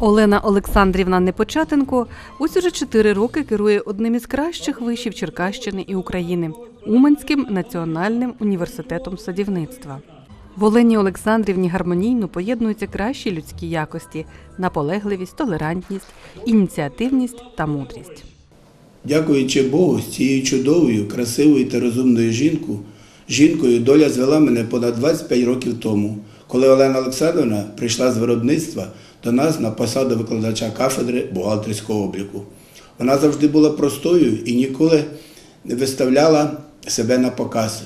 Олена Олександрівна Непочатенко ось уже чотири роки керує одним із кращих вишів Черкащини і України Уманським національним університетом садівництва. В Олені Олександрівні гармонійно поєднуються кращі людські якості наполегливість, толерантність, ініціативність та мудрість. Дякуючи Богу, з цією чудовою, красивою та розумною жінкою, жінкою доля звела мене понад 25 років тому, коли Олена Олександровна прийшла з виробництва до нас на посаду викладача кафедри бухгалтерського обліку. Вона завжди була простою і ніколи не виставляла себе на показ,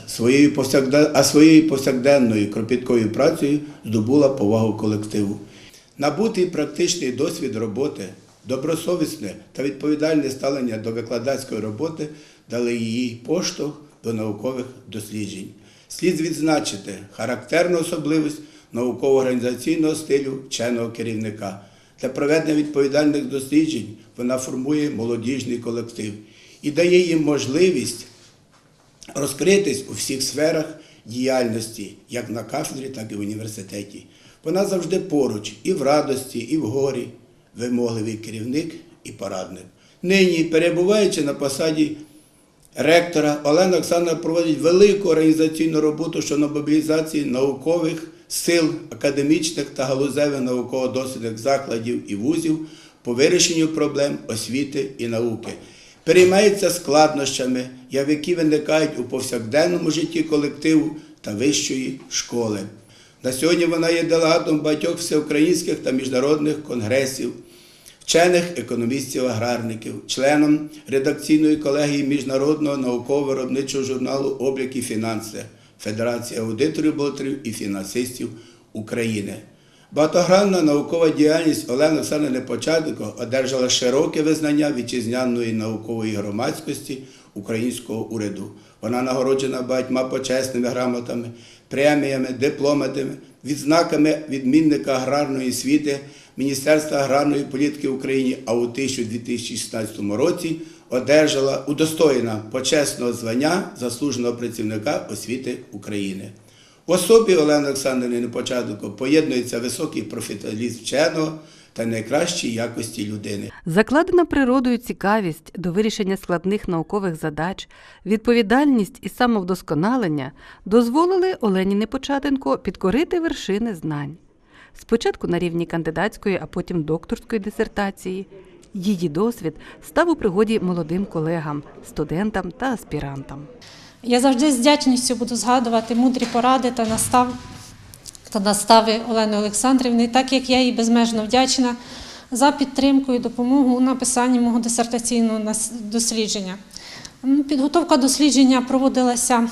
а своєю повсякденною кропіткою працею здобула повагу колективу. Набутий практичний досвід роботи, добросовісне та відповідальне ставлення до викладацької роботи дали їй поштовх до наукових досліджень. Слід відзначити характерну особливість науково-організаційного стилю вченого керівника. Для проведення відповідальних досліджень вона формує молодіжний колектив і дає їм можливість розкритись у всіх сферах діяльності, як на кафедрі, так і в університеті. Вона завжди поруч і в радості, і в горі, вимогливий керівник і порадник. Нині, перебуваючи на посаді ректора, Олена Оксана проводить велику організаційну роботу щодо мобілізації наукових сил, академічних та галузевих науково-дослідних закладів і вузів по вирішенню проблем освіти і науки. Переймається складнощами, які виникають у повсякденному житті колективу та вищої школи. На сьогодні вона є делегатом багатьох всеукраїнських та міжнародних конгресів, вчених економістів-аграрників, членом редакційної колегії Міжнародного науково-виробничого журналу Облік і фінанси Федерації аудиторів, бухгалтерів і фінансистів України. Багатогранна наукова діяльність Олени Олександрівни Початенко одержала широке визнання вітчизняної наукової громадськості українського уряду. Вона нагороджена багатьма почесними грамотами, преміями, дипломатами, відзнаками відмінника аграрної освіти Міністерства аграрної політики України, а у 2016 році одержала удостоєна почесного звання заслуженого працівника освіти України. В особі Олени Олександрівни Непочатенко поєднується високий професіоналізм вченого та найкращі якості людини. Закладена природою цікавість до вирішення складних наукових задач, відповідальність і самовдосконалення дозволили Олені Непочатенко підкорити вершини знань. Спочатку на рівні кандидатської, а потім докторської дисертації. Її досвід став у пригоді молодим колегам, студентам та аспірантам. Я завжди з вдячністю буду згадувати мудрі поради та настав та настави Олени Олександрівни, так як я їй безмежно вдячна за підтримку і допомогу у написанні мого дисертаційного дослідження. Ну, Підготовка дослідження проводилася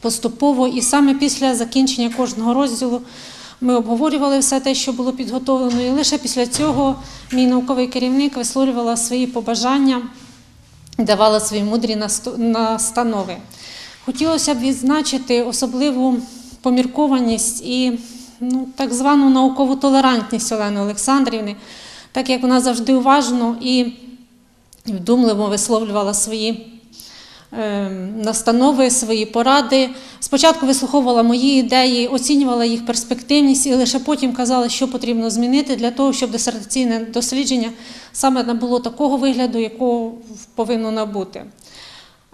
поступово, і саме після закінчення кожного розділу ми обговорювали все те, що було підготовлено, і лише після цього мій науковий керівник висловлювала свої побажання давала свої мудрі настанови. Хотілося б відзначити особливу поміркованість і ну, так звану наукову толерантність Олени Олександрівни, так як вона завжди уважно і вдумливо висловлювала свої настанови, свої поради. Спочатку вислуховувала мої ідеї, оцінювала їх перспективність і лише потім казала, що потрібно змінити для того, щоб дисертаційне дослідження саме набуло такого вигляду, якого повинно набути.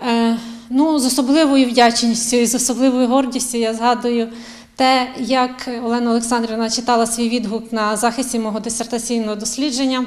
Е, ну, з особливою вдячністю і з особливою гордістю я згадую те, як Олена Олександрівна читала свій відгук на захисті мого дисертаційного дослідження.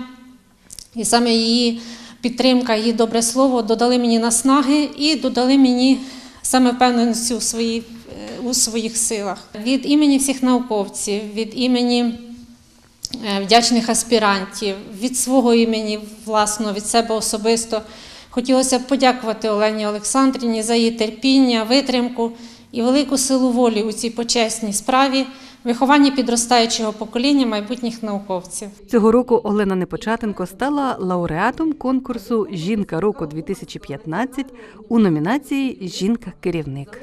І саме її підтримка, її добре слово додали мені наснаги і додали мені саме впевненості у, свої, е, у своїх силах. Від імені всіх науковців, від імені е, вдячних аспірантів, від свого імені, власного, від себе особисто. Хотілося б подякувати Олені Олександрівні за її терпіння, витримку і велику силу волі у цій почесній справі виховання підростаючого покоління майбутніх науковців. Цього року Олена Непочатенко стала лауреатом конкурсу Жінка року 2015 у номінації Жінка-керівник.